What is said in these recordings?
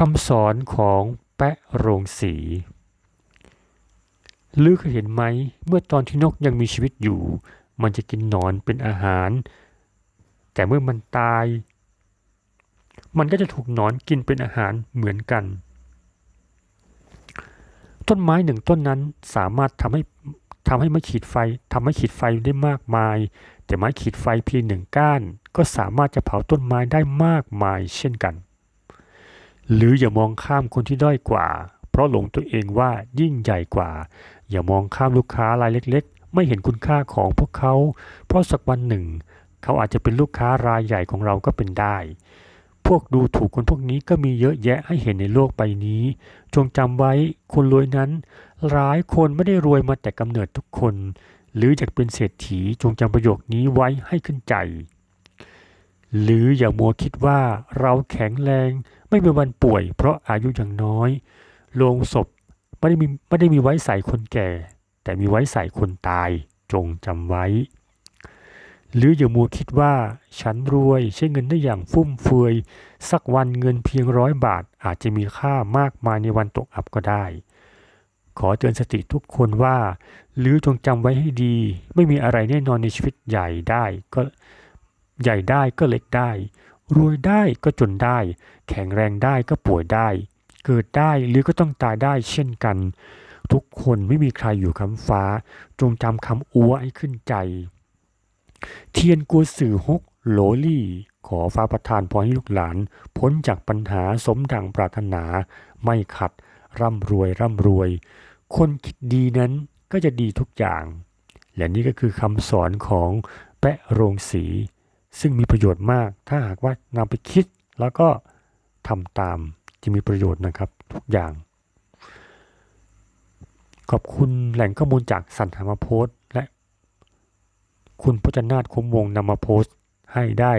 คำสอนของแปะโรงสี ลือเคยเห็นไหม เมื่อตอนที่นกยังมีชีวิตอยู่ มันจะกินหนอนเป็นอาหาร แต่เมื่อมันตาย มันก็จะถูกหนอนกินเป็นอาหารเหมือนกัน ต้นไม้หนึ่งต้นนั้นสามารถทำให้ทำให้ไม้ขีดไฟทำให้ขีดไฟได้มากมาย แต่ไม้ขีดไฟเพียงหนึ่งก้าน ก็สามารถจะเผาต้นไม้ได้มากมายเช่นกัน หรืออย่ามองข้ามคนที่ด้อยกว่า เพราะหลงตัวเองว่ายิ่งใหญ่กว่า อย่ามองข้ามลูกค้ารายเล็ก ๆ ไม่เห็นคุณค่าของพวกเขา เพราะสักวันหนึ่ง เขาอาจจะเป็นลูกค้ารายใหญ่ของเราก็เป็นได้ พวกดูถูกคนพวกนี้ก็มีเยอะแยะให้เห็นในโลกใบนี้ จงจำไว้คนรวยนั้น หลายคนไม่ได้รวยมาแต่กำเนิดทุกคน หรืออยากเป็นเศรษฐีจงจำประโยคนี้ไว้ให้ขึ้นใจ หรืออย่ามัวคิดว่าเราแข็งแรงไม่มีวันป่วย เพราะอายุยังน้อย โลงศพไม่ได้มีไม่ได้มีไว้ใส่คนแก่ แต่มีไว้ใส่คนตายจงจำไว้ หรืออย่ามัวคิดว่า ฉันรวยใช้เงินได้อย่างฟุ่มเฟือย สักวันเงินเพียงร้อยบาทอาจจะมีค่ามากมายในวันตกอับก็ได้ ขอเตือนสติทุกคนว่า หรือจงจำไว้ให้ดี ไม่มีอะไรแน่นอนในชีวิตใหญ่ได้ก็ ใหญ่ได้ก็เล็กได้ รวยได้ก็จนได้ แข็งแรงได้ก็ป่วยได้ เกิดได้หรือก็ต้องตายได้เช่นกัน ทุกคนไม่มีใครอยู่คำฟ้า จงจำคำอัวให้ขึ้นใจ เทียนกัวสื่อฮกโหลลี่ขอฟ้าประทานพรให้ลูกหลาน พ้นจากปัญหาสมดังปรารถนา ไม่ขัด ร่ำรวยร่ำรวย คนคิดดีนั้นก็จะดีทุกอย่าง และนี่ก็คือคำสอนของแปะโรงสี ซึ่งมีประโยชน์มาก ถ้าหากว่านำไปคิดแล้วก็ทำตามจะมีประโยชน์นะครับทุกอย่าง ขอบคุณแหล่งข้อมูลจากสันหามาโพสต์และ คุณพจนาถคุ้มวงนำมาโพสต์ให้ได้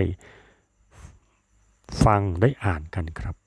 ฟังได้อ่านกันครับ